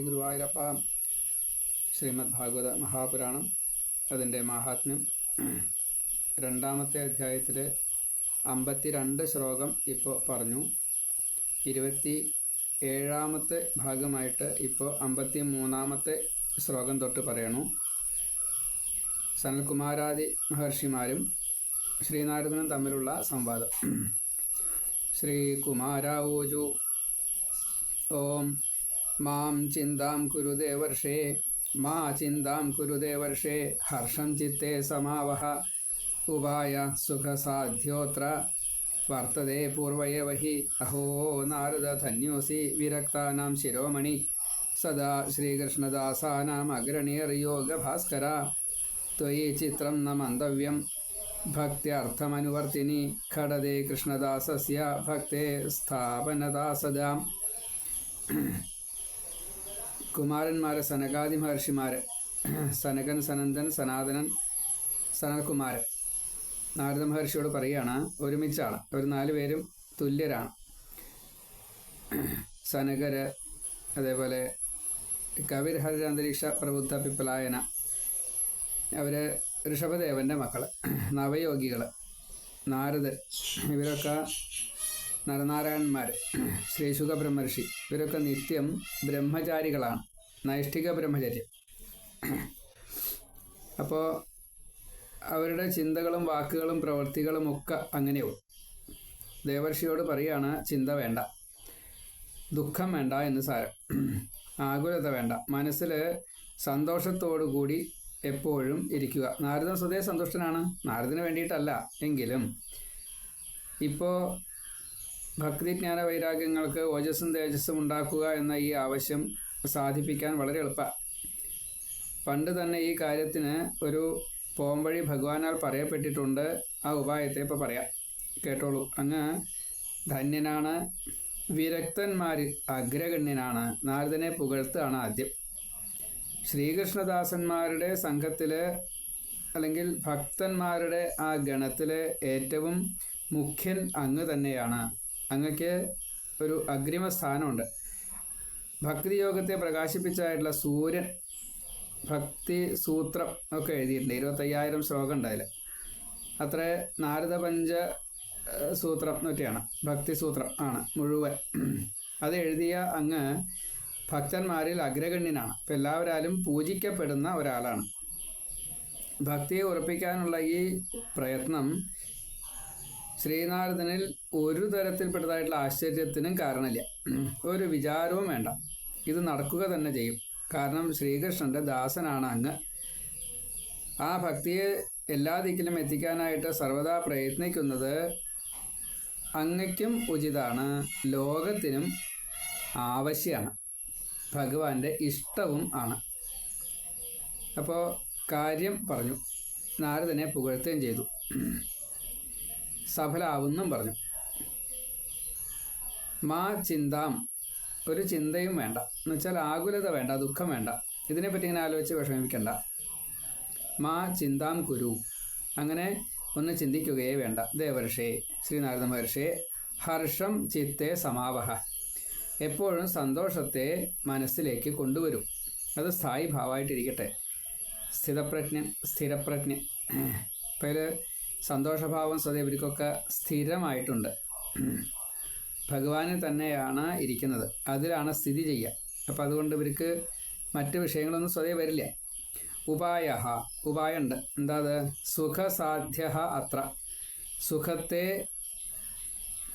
ഗുരുവായൂരപ്പ ശ്രീമദ് ഭാഗവത മഹാപുരാണം അതിന്റെ മഹാത്മ്യം. രണ്ടാമത്തെ അധ്യായത്തിൽ അമ്പത്തിരണ്ട് ശ്ലോകം ഇപ്പോൾ പറഞ്ഞു. ഇരുപത്തി ഏഴാമത്തെ ഭാഗമായിട്ട് ഇപ്പോൾ അമ്പത്തി മൂന്നാമത്തെ ശ്ലോകം തൊട്ട് പറയണു. സനൽകുമാരാദി മഹർഷിമാരും ശ്രീനാരദനും തമ്മിലുള്ള സംവാദം. ശ്രീകുമാരാവോജു. ഓം മാം ചിന്താം കുരു വർഷേ മാ ചിന്താം കുരു വർഷേ ഹർഷം ചിത്തേ സമാവഹ ഉപായ സുഖസാധ്യോത്ര വർത്തതേ പൂർവയവ ഹി അഹോ നാരദ ധന്യോസി വിരക്താനാം ശിരോമണി സദാ ശ്രീകൃഷ്ണദാസാനാം അഗ്രണീർയോഗഭാസ്കര ത്വയി ചിത്രം ന മന്തവ്യം ഭക്ത്യർത്ഥമനുവർത്തിനി ഖടദേ കൃഷ്ണദാസസ്യ ഭക്തേ സ്ഥാപനദാ സദാം കുമാരന്മാരെ സനകാദി മഹർഷിമാരെ സനകൻ സനന്ദൻ സനാതനൻ സനൽകുമാരൻ. നാരദ മഹർഷിയോട് പറയുകയാണ് ഒരുമിച്ചാണ്. അവർ നാല് പേരും തുല്യരാണ്. സനകര് അതേപോലെ കവിർ ഹരിരാന്തരീക്ഷ പ്രബുദ്ധ പിപ്പലായന അവർ ഋഷഭദേവന്റെ മക്കൾ നവയോഗികൾ നാരദർ ഇവരൊക്കെ നരനാരായണന്മാർ ശ്രീശുഖ ബ്രഹ്മർഷി ഇവരൊക്കെ നിത്യം ബ്രഹ്മചാരികളാണ് നൈഷ്ഠിക ബ്രഹ്മചര്യം. അപ്പോൾ അവരുടെ ചിന്തകളും വാക്കുകളും പ്രവൃത്തികളും ഒക്കെ അങ്ങനെയാവും ദേവർഷിയോട് പറയാണ് ചിന്ത വേണ്ട ദുഃഖം വേണ്ട എന്ന് സാരം. ആകുലത വേണ്ട മനസ്സിൽ സന്തോഷത്തോടു കൂടി എപ്പോഴും ഇരിക്കുക. നാരദൻ സ്വതേ സന്തുഷ്ടനാണ് നാരദിന് വേണ്ടിയിട്ടല്ല എങ്കിലും ഇപ്പോൾ ഭക്തിജ്ഞാന വൈരാഗ്യങ്ങൾക്ക് ഓജസ്സും തേജസ്സും ഉണ്ടാക്കുക എന്ന ഈ ആവശ്യം സാധിപ്പിക്കാൻ വളരെ എളുപ്പമാണ് പണ്ട് തന്നെ ഈ കാര്യത്തിന് ഒരു പോംവഴി ഭഗവാനാൽ പറയപ്പെട്ടിട്ടുണ്ട്. ആ ഉപായത്തെ ഇപ്പോൾ പറയാം. കേട്ടോളൂ. അങ്ങ് ധന്യനാണ്. വിരക്തന്മാർ അഗ്രഗണ്യനാണ്. നാരദനെ പുകഴ്ത്താണ് ആദ്യം. ശ്രീകൃഷ്ണദാസന്മാരുടെ സംഘത്തിൽ അല്ലെങ്കിൽ ഭക്തന്മാരുടെ ആ ഗണത്തിലെ ഏറ്റവും മുഖ്യൻ അങ്ങ് തന്നെയാണ്. അങ്ങക്ക് ഒരു അഗ്രിമ സ്ഥാനമുണ്ട്. ഭക്തിയോഗത്തെ പ്രകാശിപ്പിച്ചായിട്ടുള്ള സൂര്യൻ ഭക്തി സൂത്രം ഒക്കെ എഴുതിയിട്ടുണ്ട്. ഇരുപത്തയ്യായിരം ശ്ലോകം ഉണ്ടായില്ല അത്ര നാരദപഞ്ച സൂത്രം എന്നൊക്കെയാണ് ഭക്തി സൂത്രം ആണ് മുഴുവൻ. അത് എഴുതിയ അങ്ങ് ഭക്തന്മാരിൽ അഗ്രഗണ്യനാണ്. അപ്പം എല്ലാവരാലും പൂജിക്കപ്പെടുന്ന ഒരാളാണ്. ഭക്തിയെ ഉറപ്പിക്കാനുള്ള ഈ പ്രയത്നം ശ്രീനാരദനിൽ ഒരു തരത്തിൽപ്പെട്ടതായിട്ടുള്ള ആശ്ചര്യത്തിനും കാരണമില്ല. ഒരു വിചാരവും വേണ്ട. ഇത് നടക്കുക തന്നെ ചെയ്യും. കാരണം ശ്രീകൃഷ്ണന്റെ ദാസനാണ് അങ്ങ്. ആ ഭക്തിയെ എല്ലാ ദിക്കിലും എത്തിക്കാനായിട്ട് സർവദാ പ്രയത്നിക്കുന്നത് അങ്ങയ്ക്കും ഉചിതാണ്. ലോകത്തിനും ആവശ്യമാണ് ഭഗവാന്റെ ഇഷ്ടവും ആണ്. അപ്പോൾ കാര്യം പറഞ്ഞു. നാരദനെ പുകഴ്ത്തുകയും ചെയ്തു. സഫലാവുന്നും പറഞ്ഞു. മാ ചിന്താം. ഒരു ചിന്തയും വേണ്ട. എന്ന് വെച്ചാൽ ആകുലത വേണ്ട ദുഃഖം വേണ്ട. ഇതിനെപ്പറ്റി ഇങ്ങനെ ആലോചിച്ച് വിഷമിക്കണ്ട മാ ചിന്താം കുരു. അങ്ങനെ ഒന്ന് ചിന്തിക്കുകയേ വേണ്ട. ദേവർഷേ ശ്രീനാരദ മഹർഷേ ഹർഷം ചിത്തെ സമാവഹ. എപ്പോഴും സന്തോഷത്തെ മനസ്സിലേക്ക് കൊണ്ടുവരും. അത് സ്ഥായി ഭാവമായിട്ടിരിക്കട്ടെ. സ്ഥിരപ്രജ്ഞ സ്ഥിരപ്രജ്ഞൻ. പേര് സന്തോഷഭാവം സ്വതേ ഇവർക്കൊക്കെ സ്ഥിരമായിട്ടുണ്ട്. ഭഗവാന് തന്നെയാണ് ഇരിക്കുന്നത്. അതിലാണ് സ്ഥിതി ചെയ്യുക. അപ്പം അതുകൊണ്ട് ഇവർക്ക് മറ്റ് വിഷയങ്ങളൊന്നും സ്വതേ വരില്ല. ഉപായ ഉപായമുണ്ട് എന്താ അത്? സുഖസാധ്യ അത്ര. സുഖത്തെ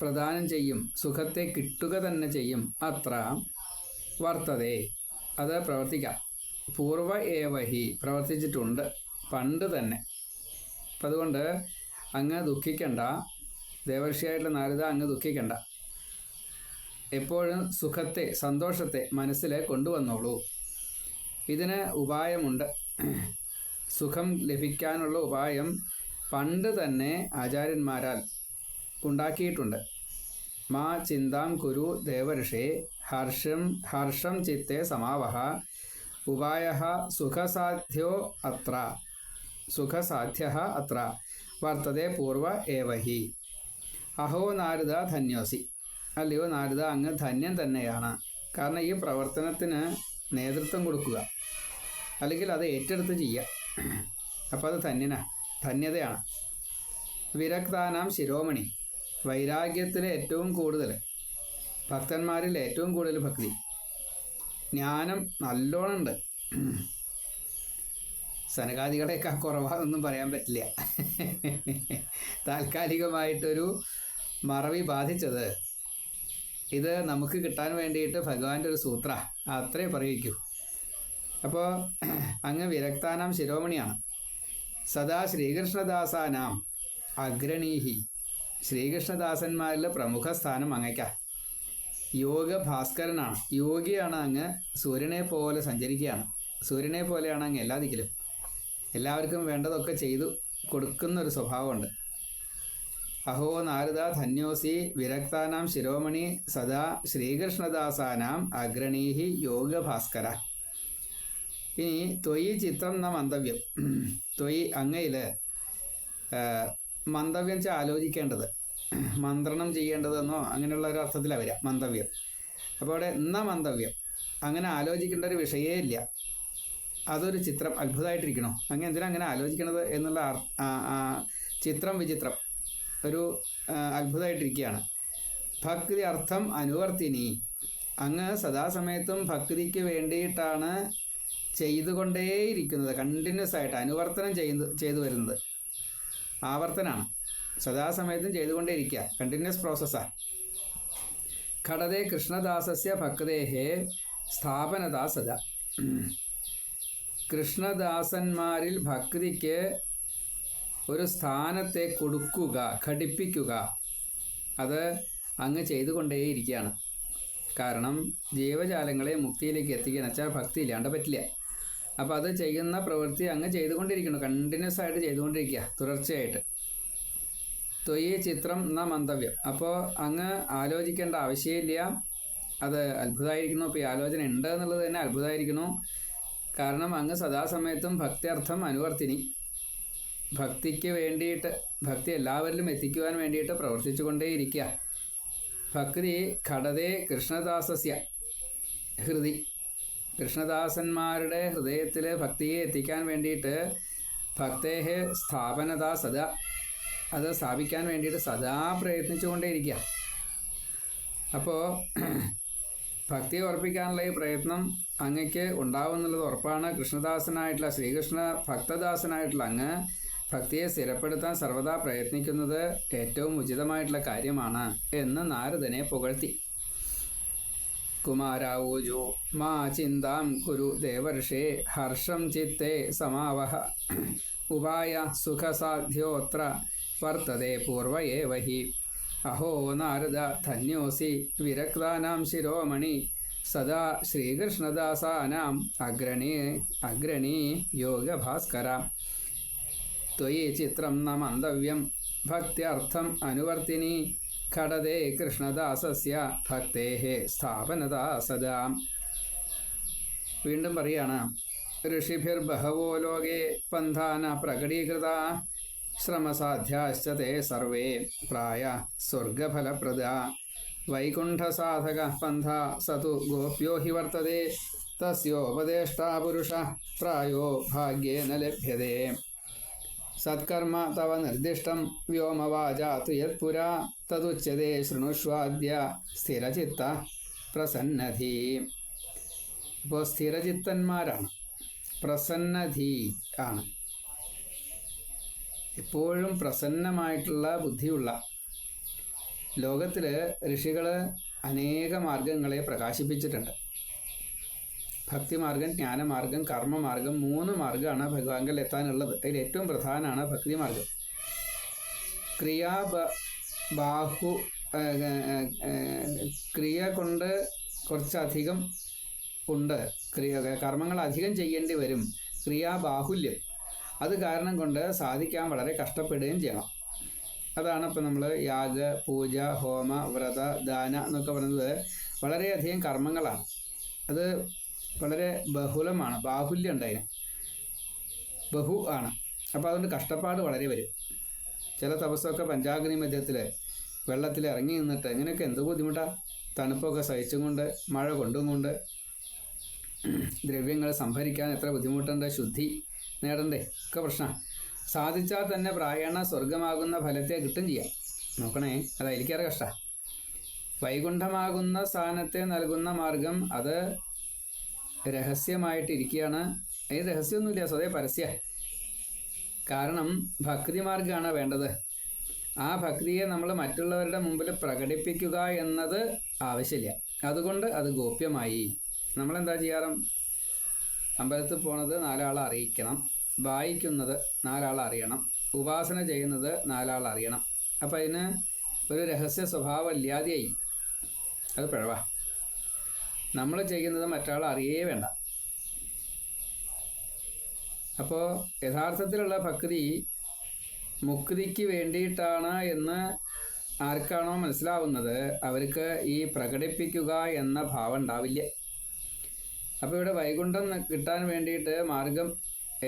പ്രദാനം ചെയ്യും. സുഖത്തെ കിട്ടുക തന്നെ ചെയ്യും. അത്ര വർത്തതേ. അത് പ്രവർത്തിക്കാം. പൂർവ ഏവഹി പ്രവർത്തിച്ചിട്ടുണ്ട്. പണ്ട് തന്നെ. അപ്പം അതുകൊണ്ട് അങ്ങ് ദുഃഖിക്കണ്ട. ദേവർഷിയായിട്ടുള്ള നാരദ അങ്ങ് ദുഃഖിക്കണ്ട. എപ്പോഴും സുഖത്തെ സന്തോഷത്തെ മനസ്സിൽ കൊണ്ടുവന്നോളൂ. ഇതിന് ഉപായമുണ്ട്. സുഖം ലഭിക്കാനുള്ള ഉപായം പണ്ട് തന്നെ ആചാര്യന്മാരാൽ ഉണ്ടാക്കിയിട്ടുണ്ട്. മാ ചിന്താം കുരു ദേവർഷേ ഹർഷം ഹർഷം ചിത്തെ സമാവഹ ഉപായ സുഖസാധ്യോ അത്ര സുഖസാധ്യ അത്ര വർത്തതേ പൂർവ ഏവഹി. അഹോ നാരദ ധന്യോസി. അല്ലയോ നാരദ അങ്ങ് ധന്യം തന്നെയാണ്. കാരണം ഈ പ്രവർത്തനത്തിന് നേതൃത്വം കൊടുക്കുക. അല്ലെങ്കിൽ അത് ഏറ്റെടുത്ത് ചെയ്യുക അപ്പോൾ അത് ധന്യന ധന്യതയാണ്. വിരക്താനാം ശിരോമണി. വൈരാഗ്യത്തിൽ ഏറ്റവും കൂടുതൽ ഭക്തന്മാരിൽ ഏറ്റവും കൂടുതൽ ഭക്തി. ജ്ഞാനം നല്ലോണമുണ്ട് സനകാദികളെയൊക്കെ കുറവാണെന്നും പറയാൻ പറ്റില്ല. താൽക്കാലികമായിട്ടൊരു മറവി ബാധിച്ചത് ഇത് നമുക്ക് കിട്ടാൻ വേണ്ടിയിട്ട് ഭഗവാന്റെ ഒരു സൂത്ര. അത്രേ പറയിക്കൂ. അപ്പോൾ അങ്ങ് വിരക്താനാം ശിരോമണിയാണ്. സദാ ശ്രീകൃഷ്ണദാസാനാം അഗ്രണീഹി ശ്രീകൃഷ്ണദാസന്മാരിൽ പ്രമുഖ സ്ഥാനം അങ്ങയ്ക്ക. യോഗ ഭാസ്കരനാണ് യോഗിയാണ് അങ്ങ് സൂര്യനെ പോലെ സഞ്ചരിക്കുകയാണ്. സൂര്യനെ പോലെയാണ് അങ്ങ് എല്ലാ ദിക്കിലും. എല്ലാവർക്കും വേണ്ടതൊക്കെ ചെയ്തു കൊടുക്കുന്ന ഒരു സ്വഭാവമുണ്ട്. അഹോ നാരദ ധന്യോസി വിരക്താനാം ശിരോമണി സദാ ശ്രീകൃഷ്ണദാസാനാം അഗ്രണീഹി യോഗഭാസ്കര. ഇനി ത്വയി ചിത്രം ന മന്തവ്യം. ത്വയി അങ്ങയിൽ മന്തവ്യം വെച്ചാൽ ആലോചിക്കേണ്ടത്. മന്ത്രണം ചെയ്യേണ്ടതെന്നോ അങ്ങനെയുള്ള ഒരു അർത്ഥത്തിലാണ് വരിക മന്തവ്യം. അപ്പോൾ അവിടെ ന മന്തവ്യം. അങ്ങനെ ആലോചിക്കേണ്ട ഒരു വിഷയേ ഇല്ല. അതൊരു ചിത്രം അത്ഭുതമായിട്ടിരിക്കണോ അങ്ങനെ എന്തിനാ അങ്ങനെ ആലോചിക്കണത് എന്നുള്ള ചിത്രം വിചിത്രം. ഒരു അത്ഭുതമായിട്ടിരിക്കുകയാണ്. ഭക്തി അർത്ഥം അനുവർത്തിനി. അങ്ങ് സദാസമയത്തും ഭക്തിക്ക് വേണ്ടിയിട്ടാണ് ചെയ്തുകൊണ്ടേയിരിക്കുന്നത്. കണ്ടിന്യൂസ് ആയിട്ട് അനുവർത്തനം ചെയ്തു ചെയ്തു വരുന്നത്. ആവർത്തനാണ്. സദാസമയത്തും ചെയ്തുകൊണ്ടേയിരിക്കുക. കണ്ടിന്യൂസ് പ്രോസസ്സാണ് ഘടതേ കൃഷ്ണദാസസ്യ ഭക്തേഹേ സ്ഥാപനതാ സദാ കൃഷ്ണദാസന്മാരിൽ ഭക്തിക്ക് ഒരു സ്ഥാനത്തെ കൊടുക്കുക ഘടിപ്പിക്കുക അത് അങ്ങ് ചെയ്തുകൊണ്ടേയിരിക്കുകയാണ്. കാരണം ജീവജാലങ്ങളെ മുക്തിയിലേക്ക് എത്തിക്കാൻ വെച്ചാൽ ഭക്തി ഇല്ലാണ്ട് പറ്റില്ല. അപ്പോൾ അത് ചെയ്യുന്ന പ്രവൃത്തി അങ്ങ് ചെയ്തുകൊണ്ടിരിക്കണം കണ്ടിന്യൂസ് ആയിട്ട് ചെയ്തുകൊണ്ടിരിക്കുക തുടർച്ചയായിട്ട്. തൊയ്യ ചിത്രം എന്ന മന്തവ്യം. അപ്പോൾ അങ്ങ് ആലോചിക്കേണ്ട ആവശ്യമില്ല. അത് അത്ഭുതമായിരിക്കുന്നു. ഇപ്പോൾ ഈ ആലോചന ഉണ്ട് എന്നുള്ളത് തന്നെ അത്ഭുതമായിരിക്കുന്നു. കാരണം അങ്ങ് സദാസമയത്തും ഭക്തിയർത്ഥം അനുവർത്തിനി. ഭക്തിക്ക് വേണ്ടിയിട്ട് ഭക്തി എല്ലാവരിലും എത്തിക്കുവാൻ വേണ്ടിയിട്ട് പ്രവർത്തിച്ചു കൊണ്ടേയിരിക്കുക ഭക്തി ഘടതേ കൃഷ്ണദാസസ്യ. ഹൃദി. കൃഷ്ണദാസന്മാരുടെ ഹൃദയത്തിൽ ഭക്തിയെ എത്തിക്കാൻ വേണ്ടിയിട്ട് ഭക്തേഹ സ്ഥാപനത സദാ. അത് സ്ഥാപിക്കാൻ വേണ്ടിയിട്ട് സദാ പ്രയത്നിച്ചുകൊണ്ടേയിരിക്കുക. അപ്പോൾ ഭക്തി ഉറപ്പിക്കാനുള്ള ഈ പ്രയത്നം അങ്ങയ്ക്ക് ഉണ്ടാവും എന്നുള്ളത് ഉറപ്പാണ്. കൃഷ്ണദാസനായിട്ടുള്ള ശ്രീകൃഷ്ണ ഭക്തദാസനായിട്ടുള്ള അങ്ങ് ഭക്തിയെ സ്ഥിരപ്പെടുത്താൻ സർവദാ പ്രയത്നിക്കുന്നത് ഏറ്റവും ഉചിതമായിട്ടുള്ള കാര്യമാണ് എന്ന് നാരദനെ പുകഴ്ത്തി. കുമാരാവൂജു മാ ചിന്താം കുരു ദേവർഷേ ഹർഷം ചിത്തെ സമാവഹ. ഉപായ സുഖസാധ്യോത്ര വർത്തതേ പൂർവയേ വഹി അഹോ നാരദ ധന്യോസി വിരക്താനാം ശിരോമണി സദാ ശ്രീകൃഷ്ണദാസാനാം അഗ്രണീ അഗ്രണീ യോഗഭാസ്കര. ത്വയി ചിത്രം ന മന്തവ്യം. ഭക്ത്യർത്ഥം അനുവർത്തിനി. ഘടതേ കൃഷ്ണദാസസ്യ. ഭക്തേഹ സ്ഥാപനതാ സദാ വീണ്ടും പറയാണ്. ഋഷിഭിർ ബഹവോ ലോകേ പന്ഥാന പ്രകടീകൃത. ശ്രമസാധ്യാശ്ച തേ സർവേ പ്രായ സ്വർഗഫലപ്രദ. വൈകുണ്ഠസാധക പന്ഥ സതു ഗോപ്യോ ഹി വർത്തതെ. തസ്യോപദേഷ്ടാ പുരുഷ പ്രായോ ഭാഗ്യേന ലഭ്യതേ. സത്കർമ്മ തവ നിർദ്ദിഷ്ടം വ്യോമവാച തു യത്പുരാ തതുച്യതേ ശൃണുഷ്വാദ്യ സ്ഥിരചിത്ത പ്രസന്നധി. ഇപ്പോൾ സ്ഥിരചിത്തന്മാരാണ് പ്രസന്നധി ആണ്. എപ്പോഴും പ്രസന്നമായിട്ടുള്ള ബുദ്ധിയുള്ള ലോകത്തിൽ ഋഷികൾ അനേക മാർഗങ്ങളെ പ്രകാശിപ്പിച്ചിട്ടുണ്ട്. ഭക്തിമാർഗം ജ്ഞാനമാർഗം കർമ്മമാർഗം മൂന്ന് മാർഗമാണ് ഭഗവാങ്കൽ എത്താനുള്ളത്. അതിൽ ഏറ്റവും പ്രധാനമാണ് ഭക്തിമാർഗം. ക്രിയാ ബാഹു ക്രിയ കൊണ്ട് കുറച്ചധികം ഉണ്ട്. ക്രിയ കർമ്മങ്ങൾ അധികം ചെയ്യേണ്ടി വരും. ക്രിയാബാഹുല്യം അത് കാരണം കൊണ്ട് സാധിക്കാൻ വളരെ കഷ്ടപ്പെടുകയും ചെയ്യണം. അതാണ് ഇപ്പം നമ്മൾ യാഗ പൂജ ഹോമ വ്രത ദാന എന്നൊക്കെ പറയുന്നത് വളരെയധികം കർമ്മങ്ങളാണ്. അത് വളരെ ബഹുലമാണ് ബാഹുല്യം ഉണ്ട് അതിന് ബഹു ആണ്. അപ്പോൾ അതുകൊണ്ട് കഷ്ടപ്പാട് വളരെ വരും. ചില തപസ്സൊക്കെ പഞ്ചാഗ്നി മധ്യത്തിൽ വെള്ളത്തിൽ ഇറങ്ങി നിന്നിട്ട് ഇങ്ങനെയൊക്കെ എന്ത് ബുദ്ധിമുട്ടാണ് തണുപ്പൊക്കെ സഹിച്ചും കൊണ്ട് മഴ കൊണ്ടും കൊണ്ട് ദ്രവ്യങ്ങൾ സംഭരിക്കാൻ എത്ര ബുദ്ധിമുട്ടുണ്ട്? ശുദ്ധി നേടണ്ടേ? ഒക്കെ പ്രശ്നമാണ് സാധിച്ചാൽ തന്നെ പ്രായണ സ്വർഗമാകുന്ന ഫലത്തെ കിട്ടും ചെയ്യാം. നോക്കണേ അതായിരിക്കാറ് കഷ്ട. വൈകുണ്ഠമാകുന്ന സ്ഥാനത്തെ നൽകുന്ന മാർഗം അത് രഹസ്യമായിട്ടിരിക്കുകയാണ്. അതിന് രഹസ്യമൊന്നുമില്ല സ്വതേ പരസ്യ. കാരണം ഭക്തി മാർഗമാണ് വേണ്ടത്. ആ ഭക്തിയെ നമ്മൾ മറ്റുള്ളവരുടെ മുമ്പിൽ പ്രകടിപ്പിക്കുക എന്നത് ആവശ്യമില്ല. അതുകൊണ്ട് അത് ഗോപ്യമായി. നമ്മളെന്താ ചെയ്യാറും? അമ്പലത്തിൽ പോണത് നാലാളെ അറിയിക്കണം. വായിക്കുന്നത് നാലാളെ അറിയണം. ഉപാസന ചെയ്യുന്നത് നാലാളെ അറിയണം. അപ്പം അതിന് ഒരു രഹസ്യ സ്വഭാവം ഇല്ലാതെയായി അത് പിഴവാ. നമ്മൾ ചെയ്യുന്നത് മറ്റാൾ അറിയേ വേണ്ട. അപ്പോൾ യഥാർത്ഥത്തിലുള്ള ഭക്തി മുക്തിക്ക് വേണ്ടിയിട്ടാണ് എന്ന് ആർക്കാണോ മനസ്സിലാവുന്നത് അവർക്ക് ഈ പ്രകടിപ്പിക്കുക എന്ന ഭാവം ഉണ്ടാവില്ല. അപ്പോൾ ഇവിടെ വൈകുണ്ഠം കിട്ടാൻ വേണ്ടിയിട്ട് മാർഗം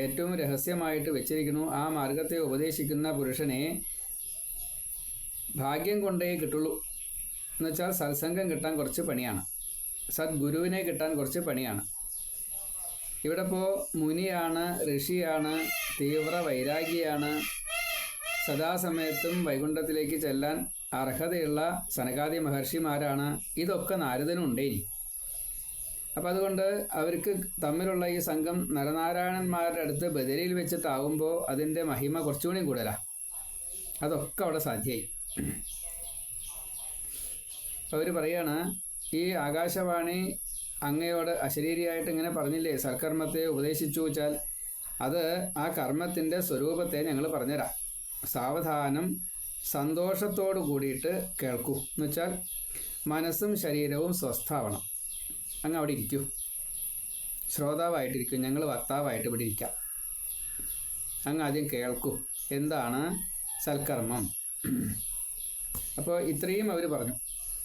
ഏറ്റവും രഹസ്യമായിട്ട് വെച്ചിരിക്കുന്നു. ആ മാർഗത്തെ ഉപദേശിക്കുന്ന പുരുഷനെ ഭാഗ്യം കൊണ്ടേ കിട്ടുള്ളൂ. എന്നുവെച്ചാൽ സത്സംഗം കിട്ടാൻ കുറച്ച് പണിയാണ്. സദ്ഗുരുവിനെ കിട്ടാൻ കുറച്ച് പണിയാണ്. ഇവിടെ ഇപ്പോൾ മുനിയാണ് ഋഷിയാണ് തീവ്ര വൈരാഗിയാണ്. സദാസമയത്തും വൈകുണ്ഠത്തിലേക്ക് ചെല്ലാൻ അർഹതയുള്ള സനകാദി മഹർഷിമാരാണ്. ഇതൊക്കെ നാരദനുണ്ടേനി അപ്പം അതുകൊണ്ട് അവർക്ക് തമ്മിലുള്ള ഈ സംഘം നരനാരായണന്മാരുടെ അടുത്ത് ബദരിയിൽ വെച്ചിട്ടാവുമ്പോൾ അതിന്റെ മഹിമ കുറച്ചുകൂടി കൂടുതലാണ് അതൊക്കെ അവിടെ സാധ്യമായി അവർ പറയാണ് ഈ ആകാശവാണി അങ്ങയോട് അശരീരിയായിട്ട് ഇങ്ങനെ പറഞ്ഞില്ലേ സൽക്കർമ്മത്തെ ഉപദേശിച്ചു വെച്ചാൽ അത് ആ കർമ്മത്തിന്റെ സ്വരൂപത്തെ ഞങ്ങൾ പറഞ്ഞുതരാം. സാവധാനം സന്തോഷത്തോടു കൂടിയിട്ട് കേൾക്കൂ. എന്ന് വെച്ചാൽ മനസ്സും ശരീരവും സ്വസ്ഥാവണം. അങ്ങ് അവിടെ ഇരിക്കൂ. ശ്രോതാവായിട്ടിരിക്കും. ഞങ്ങൾ വക്താവായിട്ട് ഇവിടെ ഇരിക്കാം. അങ്ങ് ആദ്യം കേൾക്കൂ. എന്താണ് സൽക്കർമ്മം? അപ്പോൾ ഇത്രയും അവർ പറഞ്ഞു.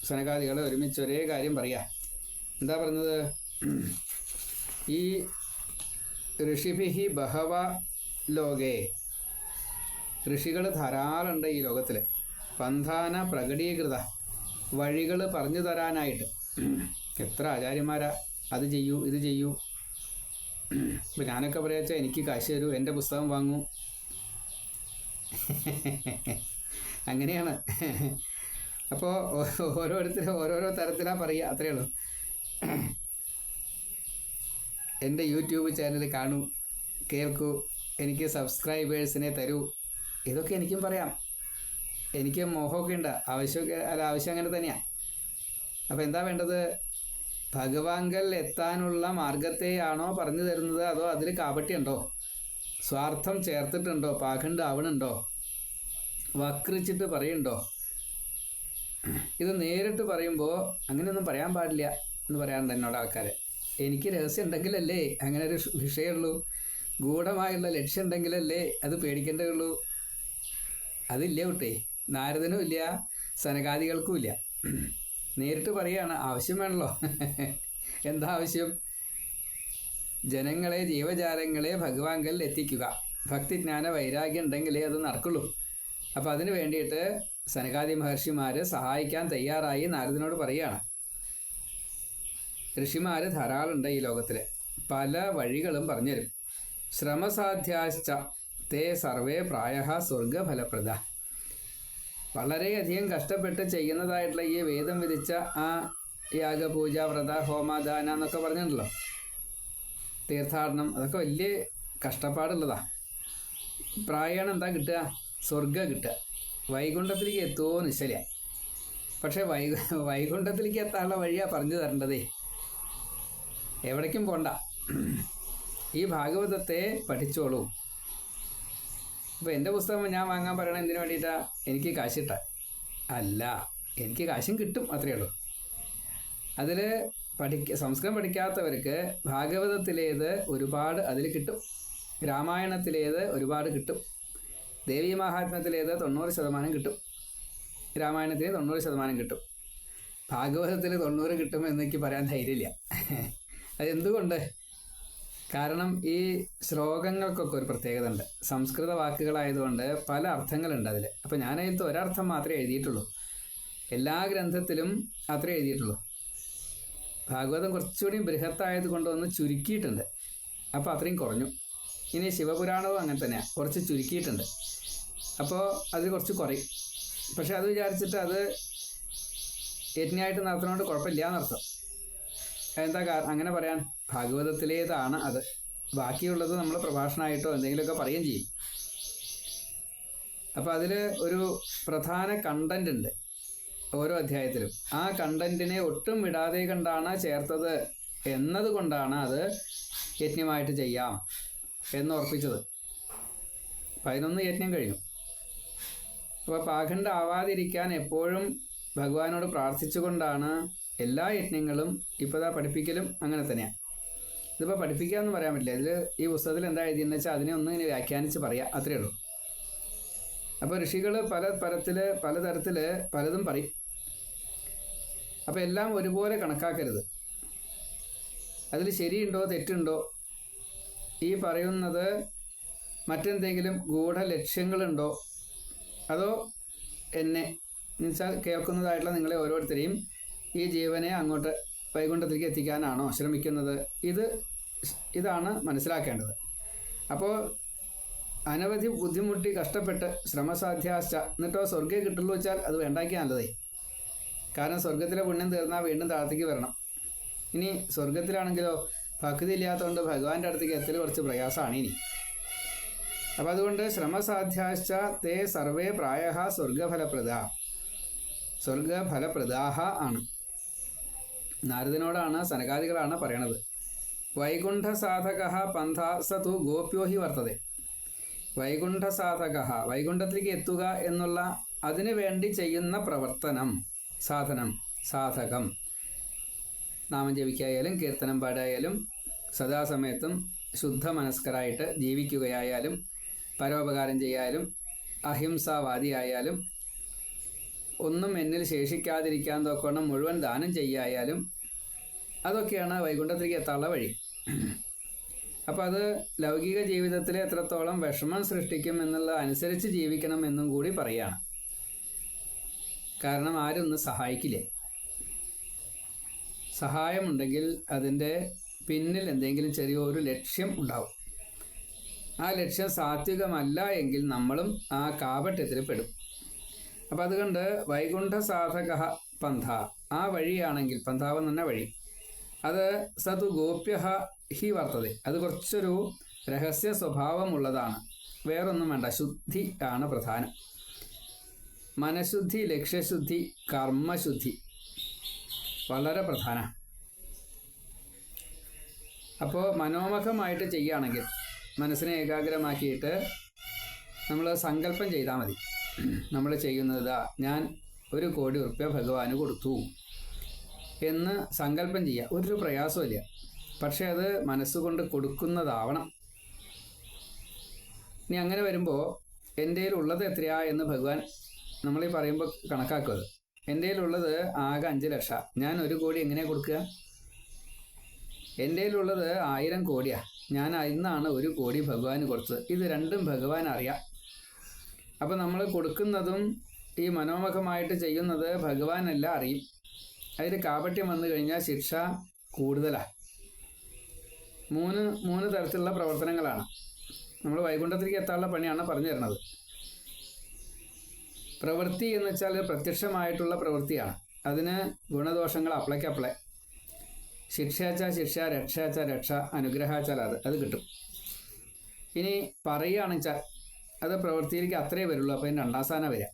സനകാദികൾ ഒരുമിച്ച് ഒരേ കാര്യം പറയാ. എന്താ പറയുന്നത്? ഈ ഋഷിഭിഹി ബഹവ ലോകേ. ഋഷികൾ ധാരാളമുണ്ട് ഈ ലോകത്തിൽ പന്ഥാന പ്രകടീകൃത വഴികൾ പറഞ്ഞു തരാനായിട്ട്. എത്ര ആചാര്യന്മാരാ അത് ചെയ്യൂ ഇത് ചെയ്യൂ. ഇപ്പം ഞാനൊക്കെ പറയാച്ചാൽ എനിക്ക് കാശ് തരൂ എന്റെ പുസ്തകം വാങ്ങൂ. അങ്ങനെയാണ്. അപ്പോൾ ഓരോരുത്തരും ഓരോരോ തരത്തിലാണ് പറയുക അത്രയേ ഉള്ളൂ. എന്റെ യൂട്യൂബ് ചാനൽ കാണൂ കേൾക്കൂ എനിക്ക് സബ്സ്ക്രൈബേഴ്സിനെ തരൂ ഇതൊക്കെ എനിക്കും പറയാം. എനിക്ക് മോഹമൊക്കെ ഉണ്ട് ആവശ്യമൊക്കെ അല്ല ആവശ്യം അങ്ങനെ തന്നെയാണ് അപ്പോൾ എന്താ വേണ്ടത്? ഭഗവാങ്കൽ എത്താനുള്ള മാർഗത്തെയാണോ പറഞ്ഞു തരുന്നത്? അതോ അതിൽ കാപട്ടിയുണ്ടോ സ്വാർത്ഥം ചേർത്തിട്ടുണ്ടോ? ആവണുണ്ടോ വക്രിച്ചിട്ട് പറയുന്നുണ്ടോ ഇത് നേരിട്ട് പറയുമ്പോൾ അങ്ങനെയൊന്നും പറയാൻ പാടില്ല എന്ന് പറയാറുണ്ട് എന്നോട് ആൾക്കാർ എനിക്ക് രഹസ്യം ഉണ്ടെങ്കിലല്ലേ അങ്ങനെ ഒരു വിഷയമുള്ളൂ. ഗൂഢമായുള്ള ലക്ഷ്യം ഉണ്ടെങ്കിലല്ലേ അത് പേടിക്കേണ്ടതുള്ളൂ. അതില്ല കുട്ടേ. നാരദനും ഇല്ല സനകാദികൾക്കും ഇല്ല. നേരിട്ട് പറയുകയാണ് ആവശ്യം വേണല്ലോ. എന്താ ആവശ്യം? ജനങ്ങളെ ജീവജാലങ്ങളെ ഭഗവാങ്കലിൽ എത്തിക്കുക. ഭക്തിജ്ഞാന വൈരാഗ്യം ഉണ്ടെങ്കിലേ അത് നടക്കുള്ളൂ. അപ്പോൾ അതിന് വേണ്ടിയിട്ട് സനകാദി മഹർഷിമാർ സഹായിക്കാൻ തയ്യാറായി നാരദനോട് പറയുകയാണ്. ഋഷിമാർ ധാരാളമുണ്ട് ഈ ലോകത്തിൽ പല വഴികളും പറഞ്ഞുതരും. ശ്രമസാധ്യാശ്ച തേ സർവേ പ്രായ സ്വർഗഫലപ്രദ. വളരെയധികം കഷ്ടപ്പെട്ട് ചെയ്യുന്നതായിട്ടുള്ള ഈ വേദം വിധിച്ച ആ യാഗപൂജ വ്രത ഹോമദാന എന്നൊക്കെ പറഞ്ഞിട്ടുണ്ടല്ലോ. തീർത്ഥാടനം അതൊക്കെ വലിയ കഷ്ടപ്പാടുള്ളതാ. പ്രായണം എന്താ കിട്ടുക? സ്വർഗം കിട്ടുക. വൈകുണ്ഠത്തിലേക്ക് എത്തുമോ നിശ്ചല പക്ഷേ വൈ വൈകുണ്ഠത്തിലേക്ക് എത്താനുള്ള വഴിയാണ് പറഞ്ഞു തരേണ്ടതേ. എവിടേക്കും പോണ്ട. ഈ ഭാഗവതത്തെ പഠിച്ചോളൂ. അപ്പോൾ എന്റെ പുസ്തകം ഞാൻ വാങ്ങാൻ പറയണത് എന്തിനു വേണ്ടിയിട്ടാണ് എനിക്ക് കാശിട്ട. അല്ല എനിക്ക് കാശും കിട്ടും അത്രയേ ഉള്ളൂ. അതിൽ പഠിക്ക സംസ്കൃതം പഠിക്കാത്തവർക്ക് ഭാഗവതത്തിലേത് ഒരുപാട് അതിൽ കിട്ടും. രാമായണത്തിലേത് ഒരുപാട് കിട്ടും. ദേവീ മഹാത്മ്യത്തിലേത് തൊണ്ണൂറ് ശതമാനം കിട്ടും. രാമായണത്തിന് തൊണ്ണൂറ് ശതമാനം കിട്ടും. ഭാഗവതത്തിൽ തൊണ്ണൂറ് കിട്ടും എന്നെനിക്ക് പറയാൻ ധൈര്യമില്ല. അതെന്തുകൊണ്ട്? കാരണം ഈ ശ്ലോകങ്ങൾക്കൊക്കെ ഒരു പ്രത്യേകത ഉണ്ട്. സംസ്കൃത വാക്കുകളായതുകൊണ്ട് പല അർത്ഥങ്ങളുണ്ട് അതിൽ അപ്പോൾ ഞാൻ അതിലത്തെ ഒരർത്ഥം മാത്രമേ എഴുതിയിട്ടുള്ളൂ. എല്ലാ ഗ്രന്ഥത്തിലും അത്രേ എഴുതിയിട്ടുള്ളൂ. ഭാഗവതം കുറച്ചുകൂടി ബൃഹത്തായത് കൊണ്ടൊന്ന് ചുരുക്കിയിട്ടുണ്ട്. അപ്പോൾ അത്രയും കുറഞ്ഞു. ഇനി ശിവപുരാണവും അങ്ങനെ തന്നെയാണ് കുറച്ച് ചുരുക്കിയിട്ടുണ്ട്. അപ്പോൾ അത് കുറച്ച് കുറയും. പക്ഷെ അത് വിചാരിച്ചിട്ട് അത് യജ്ഞമായിട്ട് നടത്തുന്നതുകൊണ്ട് കുഴപ്പമില്ല എന്നർത്ഥം. എന്താ കാരണം അങ്ങനെ പറയാൻ ഭാഗവതത്തിലേതാണ് അത്. ബാക്കിയുള്ളത് നമ്മൾ പ്രഭാഷണമായിട്ടോ എന്തെങ്കിലുമൊക്കെ പറയുകയും ചെയ്യും. അപ്പോൾ അതിൽ ഒരു പ്രധാന കണ്ടന്റ് ഉണ്ട് ഓരോ അധ്യായത്തിലും. ആ കണ്ടന്റിനെ ഒട്ടും വിടാതെ കണ്ടാണ് ചേർത്തത് എന്നതുകൊണ്ടാണ് അത് യജ്ഞമായിട്ട് ചെയ്യാം എന്ന് ഉറപ്പിച്ചത് പതിനൊന്ന് യജ്ഞം കഴിഞ്ഞു. അപ്പോൾ പാഖണ്ഡ ആവാതിരിക്കാൻ എപ്പോഴും ഭഗവാനോട് പ്രാർത്ഥിച്ചുകൊണ്ടാണ് എല്ലാ യജ്ഞങ്ങളും ഇപ്പോൾ ഇതാ പഠിപ്പിക്കലും അങ്ങനെ തന്നെയാണ് ഇതിപ്പോൾ പഠിപ്പിക്കുക എന്ന് പറയാൻ പറ്റില്ല. ഇതിൽ ഈ പുസ്തകത്തിൽ എന്താ എഴുതിയെന്ന് വെച്ചാൽ അതിനെ ഒന്ന് ഇങ്ങനെ വ്യാഖ്യാനിച്ച് പറയാം. അത്രയേ ഉള്ളൂ. അപ്പോൾ ഋഷികൾ പല പരത്തിൽ പലതരത്തിൽ പലതും പറയും. അപ്പോൾ എല്ലാം ഒരുപോലെ കണക്കാക്കരുത്. അതിൽ ശരിയുണ്ടോ തെറ്റുണ്ടോ? ഈ പറയുന്നത് മറ്റെന്തെങ്കിലും ഗൂഢലക്ഷ്യങ്ങളുണ്ടോ? അതോ എന്നെ എന്നുവെച്ചാൽ കേൾക്കുന്നതായിട്ടുള്ള നിങ്ങളെ ഓരോരുത്തരെയും ഈ ജീവനെ അങ്ങോട്ട് വൈകുണ്ഠത്തിലേക്ക് എത്തിക്കാനാണോ ശ്രമിക്കുന്നത്? ഇത് ഇതാണ് മനസ്സിലാക്കേണ്ടത്. അപ്പോൾ അനവധി ബുദ്ധിമുട്ടി കഷ്ടപ്പെട്ട് ശ്രമസാധ്യാശ്ച. എന്നിട്ടോ സ്വർഗം കിട്ടുള്ളൂ വെച്ചാൽ അത് വേണ്ടാക്കിയാൽ നല്ലതേ. കാരണം സ്വർഗത്തിലെ പുണ്യം തീർന്നാൽ വീണ്ടും താഴത്തേക്ക് വരണം. ഇനി സ്വർഗത്തിലാണെങ്കിലോ ഭക്തി ഇല്ലാത്തതുകൊണ്ട് ഭഗവാന്റെ അടുത്തേക്ക് എത്തൽ കുറച്ച് പ്രയാസമാണ് ഇനി. അപ്പം അതുകൊണ്ട് ശ്രമസാധ്യാശ്ച തേ സർവേ പ്രായ സ്വർഗഫലപ്രദ. സ്വർഗഫലപ്രദാഹ ആണ്. നാരദനോടാണ് സനകാദികളാണ് പറയണത്. വൈകുണ്ഠ സാധക പന്ഥ സതു ഗോപ്യോ ഹി വർത്തതെ. വൈകുണ്ഠ സാധക വൈകുണ്ഠത്തിലേക്ക് എത്തുക എന്നുള്ള അതിനു വേണ്ടി ചെയ്യുന്ന പ്രവർത്തനം സാധനം സാധകം. നാമം ജപിക്കായാലും കീർത്തനം പാടായാലും സദാസമയത്തും ശുദ്ധ മനസ്കരായിട്ട് ജീവിക്കുകയായാലും പരോപകാരം ചെയ്യാലും അഹിംസാവാദിയായാലും ഒന്നും എന്നിൽ ശേഷിക്കാതിരിക്കാൻ തോക്കണം മുഴുവൻ ദാനം ചെയ്യായാലും അതൊക്കെയാണ് വൈകുണ്ഠത്തിലേക്ക് എത്താനുള്ള വഴി. അപ്പോൾ അത് ലൗകിക ജീവിതത്തിൽ എത്രത്തോളം വിഷമം സൃഷ്ടിക്കും എന്നുള്ള അനുസരിച്ച് ജീവിക്കണം എന്നും കൂടി പറയുകയാണ് കാരണം ആരും ഒന്ന് സഹായിക്കില്ലേ. സഹായമുണ്ടെങ്കിൽ അതിന്റെ പിന്നിൽ എന്തെങ്കിലും ചെറിയൊരു ലക്ഷ്യം ഉണ്ടാവും. ആ ലക്ഷ്യം സാത്വികമല്ല എങ്കിൽ നമ്മളും ആ കാപട്യത്തിൽ പെടും അപ്പം അതുകൊണ്ട് വൈകുണ്ഠ സാധക പന്ഥ. ആ വഴിയാണെങ്കിൽ പന്ഥാവെന്ന് തന്നെ വഴി. അത് സതു ഗോപ്യ ഹി വർത്തത. അത് കുറച്ചൊരു രഹസ്യ സ്വഭാവമുള്ളതാണ്. വേറൊന്നും വേണ്ട. ശുദ്ധി ആണ് പ്രധാനം. മനഃശുദ്ധി ലക്ഷ്യശുദ്ധി കർമ്മശുദ്ധി വളരെ പ്രധാന അപ്പോൾ മനോമുഖമായിട്ട് ചെയ്യുകയാണെങ്കിൽ മനസ്സിനെ ഏകാഗ്രമാക്കിയിട്ട് നമ്മൾ സങ്കല്പം ചെയ്താൽ മതി. നമ്മൾ ചെയ്യുന്നത് ഞാൻ ഒരു കോടി ഉറുപ്പ്യ ഭഗവാന് കൊടുത്തു എന്ന് സങ്കല്പം ചെയ്യുക ഒരു പ്രയാസമില്ല പക്ഷേ അത് മനസ്സുകൊണ്ട് കൊടുക്കുന്നതാവണം. ഇനി അങ്ങനെ വരുമ്പോൾ എന്റെ ഉള്ളത് എത്രയാ എന്ന് ഭഗവാൻ നമ്മൾ ഈ പറയുമ്പോൾ കണക്കാക്കുന്നത് എന്റെ ഉള്ളത് ആകെ അഞ്ച് ലക്ഷം. ഞാൻ ഒരു കോടി എങ്ങനെ കൊടുക്കുക? എന്റെ ഉള്ളത് ആയിരം കോടിയാ. ഞാൻ ഇന്നാണ് ഒരു കോടി ഭഗവാന് കൊടുത്തത്. ഇത് രണ്ടും ഭഗവാൻ അറിയാം. അപ്പോൾ നമ്മൾ കൊടുക്കുന്നതും ഈ മനോമുഖമായിട്ട് ചെയ്യുന്നത് ഭഗവാനല്ല അറിയും. അതിൽ കാപട്യം വന്നു കഴിഞ്ഞാൽ ശിക്ഷ കൂടുതലാണ് മൂന്ന് മൂന്ന് തരത്തിലുള്ള പ്രവർത്തനങ്ങളാണ്. നമ്മൾ വൈകുണ്ഠത്തിലേക്ക് എത്താനുള്ള പണിയാണ് പറഞ്ഞു തരുന്നത്. പ്രവൃത്തി എന്ന് വെച്ചാൽ പ്രത്യക്ഷമായിട്ടുള്ള പ്രവൃത്തിയാണ്. അതിന് ഗുണദോഷങ്ങൾ അപ്ലൈക്കപ്ലൈ. അപ്ലൈ ശിക്ഷാച്ച ശിക്ഷ രക്ഷാച്ച രക്ഷ അനുഗ്രഹാച്ചാൽ അത് അത് കിട്ടും. ഇനി പറയുകയാണെന്ന് വെച്ചാൽ അത് പ്രവൃത്തിയിലേക്ക് അത്രേ വരുള്ളൂ. അപ്പം രണ്ടാം സ്ഥാനം വരിക.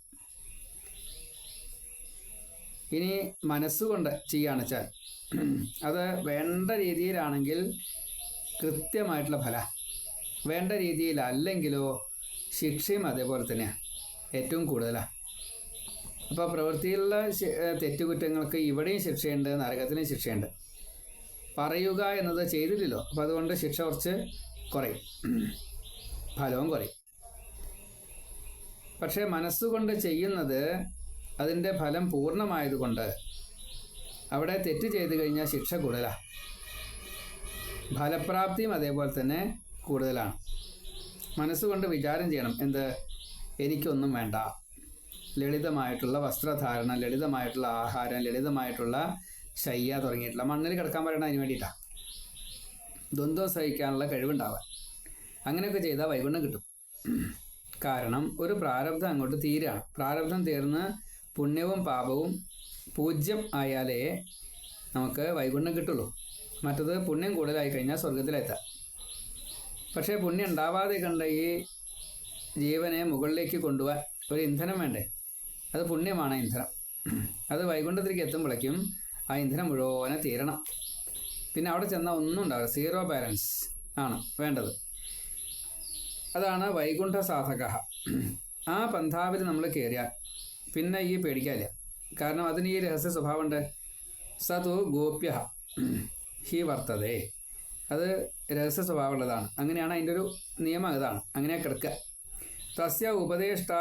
ഇനി മനസ്സുകൊണ്ട് ചെയ്യുകയാണ് വെച്ചാൽ അത് വേണ്ട രീതിയിലാണെങ്കിൽ കൃത്യമായിട്ടുള്ള ഫല. വേണ്ട രീതിയിലല്ലെങ്കിലോ ശിക്ഷയും അതേപോലെ തന്നെയാണ് ഏറ്റവും കൂടുതലാണ് അപ്പോൾ പ്രവൃത്തിയിലുള്ള തെറ്റുകുറ്റങ്ങൾക്ക് ഇവിടെയും ശിക്ഷയുണ്ട് നരകത്തിനും ശിക്ഷയുണ്ട്. പറയുക എന്നത് ചെയ്തില്ലല്ലോ. അപ്പം അതുകൊണ്ട് ശിക്ഷ കുറച്ച് കുറയും. ഫലവും കുറയും. പക്ഷേ മനസ്സുകൊണ്ട് ചെയ്യുന്നത് അതിന്റെ ഫലം പൂർണമായതുകൊണ്ട് അവിടെ തെറ്റ് ചെയ്തു കഴിഞ്ഞാൽ ശിക്ഷ കൂടുതലാണ് ഫലപ്രാപ്തിയും അതേപോലെ തന്നെ കൂടുതലാണ്. മനസ്സുകൊണ്ട് വിചാരം ചെയ്യണം എന്ത്? എനിക്കൊന്നും വേണ്ട. ലളിതമായിട്ടുള്ള വസ്ത്രധാരണം ലളിതമായിട്ടുള്ള ആഹാരം ലളിതമായിട്ടുള്ള ശയ്യ തുടങ്ങിയിട്ടില്ല മണ്ണിൽ കിടക്കാൻ പറയണ അതിന് വേണ്ടിയിട്ടാണ് ദ്വന്ദ്വം സഹിക്കാനുള്ള കഴിവുണ്ടാവാൻ. അങ്ങനെയൊക്കെ ചെയ്താൽ വൈകുണ്ഠം കിട്ടും. കാരണം ഒരു പ്രാരബ്ധം അങ്ങോട്ട് തീരാണ്. പ്രാരബ്ധം തീർന്ന് പുണ്യവും പാപവും പൂജ്യം ആയാലേ നമുക്ക് വൈകുണ്ഠം കിട്ടുള്ളൂ. മറ്റത് പുണ്യം കൂടുതലായി കഴിഞ്ഞാൽ സ്വർഗത്തിലെത്താം പക്ഷേ പുണ്യം ഉണ്ടാവാതെ കണ്ട ഈ ജീവനെ മുകളിലേക്ക് കൊണ്ടുപോകാൻ ഒരു ഇന്ധനം വേണ്ടേ? അത് പുണ്യമാണ് ഇന്ധനം. അത് വൈകുണ്ഠത്തിലേക്ക് എത്തുമ്പോഴേക്കും ആ ഇന്ധനം മുഴുവനെ തീരണം. പിന്നെ അവിടെ ചെന്നാൽ ഒന്നും ഉണ്ടാവില്ല. സീറോ ബാലൻസ് ആണ് വേണ്ടത്. അതാണ് വൈകുണ്ഠ സാധക ആ പന്ഥാവിൽ നമ്മൾ കയറിയാൽ പിന്നെ ഈ പേടിക്കാനില്ല. കാരണം അതിന് ഈ രഹസ്യ സ്വഭാവമുണ്ട്. സതു ഗോപ്യ ഹി വർത്തതേ. അത് രഹസ്യ സ്വഭാവമുള്ളതാണ്. അങ്ങനെയാണ് അതിന്റെ ഒരു നിയമം ഇതാണ്. അങ്ങനെ കിടക്കുക. തസ്യ ഉപദേഷ്ട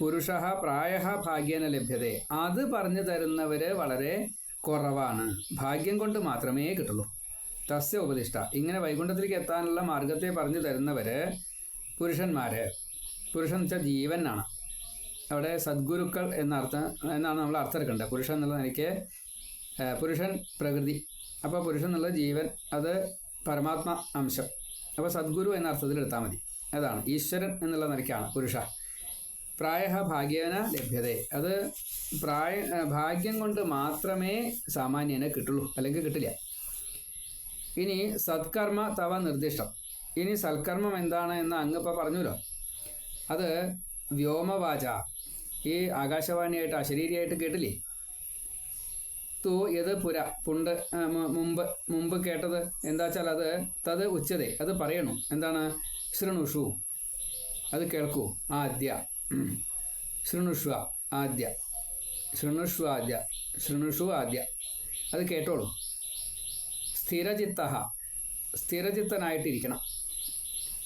പുരുഷ പ്രായ ഭാഗ്യേന ലഭ്യതേ. അത് പറഞ്ഞു തരുന്നവർ വളരെ കുറവാണ്. ഭാഗ്യം കൊണ്ട് മാത്രമേ കിട്ടുള്ളൂ. തസ്യ ഉപദിഷ്ട. ഇങ്ങനെ വൈകുണ്ഠത്തിലേക്ക് എത്താനുള്ള മാർഗത്തെ പറഞ്ഞു തരുന്നവര് പുരുഷന്മാര്. പുരുഷൻ എന്ന് വെച്ചാൽ ജീവനാണ്. അവിടെ സദ്ഗുരുക്കൾ എന്നർത്ഥം എന്നാണ് നമ്മൾ അർത്ഥം എടുക്കേണ്ടത് പുരുഷൻ എന്നുള്ള നിലയ്ക്ക് പുരുഷൻ പ്രകൃതി. അപ്പോൾ പുരുഷൻ എന്നുള്ള ജീവൻ അത് പരമാത്മ അംശം. അപ്പോൾ സദ്ഗുരു എന്ന അർത്ഥത്തിൽ എടുത്താൽ മതി. അതാണ്. ഈശ്വരൻ എന്നുള്ള നിലയ്ക്കാണ് പുരുഷ. പ്രായ ഭാഗ്യേന ലഭ്യതേ. അത് പ്രായ ഭാഗ്യം കൊണ്ട് മാത്രമേ സാമാന്യനെ കിട്ടുള്ളൂ അല്ലെങ്കിൽ കിട്ടില്ല. ഇനി സത്കർമ്മ തവ നിർദ്ദിഷ്ടം. ഇനി സൽക്കർമ്മം എന്താണ് എന്ന് അങ്ങ് ഇപ്പോൾ പറഞ്ഞല്ലോ. അത് വ്യോമവാച. ഈ ആകാശവാണിയായിട്ട് അശരീരിയായിട്ട് കേട്ടില്ലേ? തു ഇത് പുര പുണ്ട് മുമ്പ് മുമ്പ് കേട്ടത്. എന്താ വെച്ചാൽ അത് തത് ഉച്ചതേ. അത് പറയണു. എന്താണ്? ശൃണുഷു. അത് കേൾക്കൂ. ആദ്യ. ശൃണുഷ്വ ആദ്യ. ശൃണുഷ്വ ആദ്യ. ശൃണുഷു ആദ്യ. അത് കേട്ടോളൂ. സ്ഥിരചിത്ത സ്ഥിരചിത്തനായിട്ടിരിക്കണം.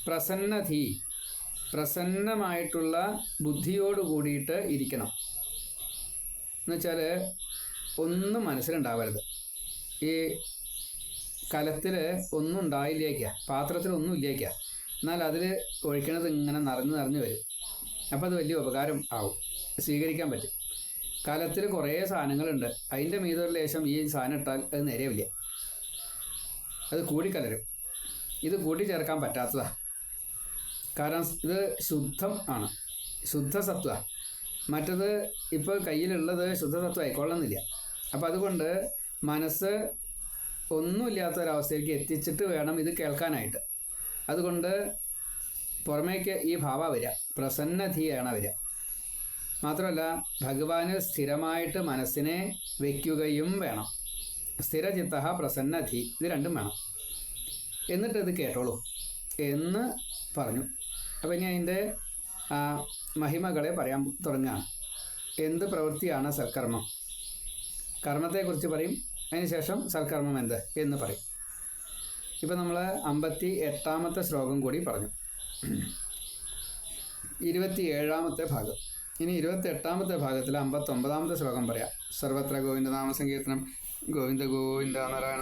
പ്രസന്നധി. പ്രസന്നമായിട്ടുള്ള ബുദ്ധിയോട് കൂടിയിട്ട് ഇരിക്കണം. എന്നുവെച്ചാൽ ഒന്നും മനസ്സിലുണ്ടാവരുത്. ഈ കലത്തിൽ ഒന്നും ഉണ്ടായില്ലേക്ക. പാത്രത്തിൽ ഒന്നും ഇല്ലേക്ക. എന്നാൽ അതിൽ ഒഴിക്കണത് ഇങ്ങനെ നിറഞ്ഞു നിറഞ്ഞു വരും. അപ്പോൾ അത് വലിയ ഉപകാരം ആവും. സ്വീകരിക്കാൻ പറ്റും. കലത്തിൽ കുറേ സാധനങ്ങളുണ്ട്. അതിന്റെ മീതൊരു ലേശം ഈ സാധനം ഇട്ടാൽ അത് നേരെയില്ല അത് കൂടിക്കലരും. ഇത് കൂട്ടിച്ചേർക്കാൻ പറ്റാത്തതാ. കാരണം ഇത് ശുദ്ധം ആണ്. ശുദ്ധസത്വ മറ്റത് ഇപ്പോൾ കയ്യിലുള്ളത് ശുദ്ധസത്വം ആയിക്കൊള്ളുന്നില്ല. അപ്പം അതുകൊണ്ട് മനസ്സ് ഒന്നുമില്ലാത്ത ഒരവസ്ഥയിലേക്ക് എത്തിച്ചിട്ട് വേണം ഇത് കേൾക്കാനായിട്ട്. അതുകൊണ്ട് പുറമേക്ക് ഈ ഭാവ വരിക. പ്രസന്നധിയാണ് വരിക. മാത്രമല്ല ഭഗവാന് സ്ഥിരമായിട്ട് മനസ്സിനെ വയ്ക്കുകയും വേണം. സ്ഥിരചിത്ത പ്രസന്നധി ഇത് രണ്ടും വേണം. എന്നിട്ട് ഇത് കേട്ടോളൂ എന്ന് പറഞ്ഞു. അപ്പം ഇനി അതിന്റെ മഹിമകളെ പറയാൻ തുടങ്ങുകയാണ് എന്ത് പ്രവൃത്തിയാണ് സൽക്കർമ്മം? കർമ്മത്തെക്കുറിച്ച് പറയും. അതിനുശേഷം സൽക്കർമ്മം എന്ത് എന്ന് പറയും. ഇപ്പം നമ്മൾ അമ്പത്തി എട്ടാമത്തെ ശ്ലോകം കൂടി പറഞ്ഞു. ഇരുപത്തി ഏഴാമത്തെ ഭാഗം. ഇനി ഇരുപത്തി എട്ടാമത്തെ ഭാഗത്തിൽ അമ്പത്തൊമ്പതാമത്തെ ശ്ലോകം പറയാം. സർവത്ര ഗോവിന്ദ നാമസങ്കീർത്തനം ഗോവിന്ദ ഗോവിന്ദ നാരായണ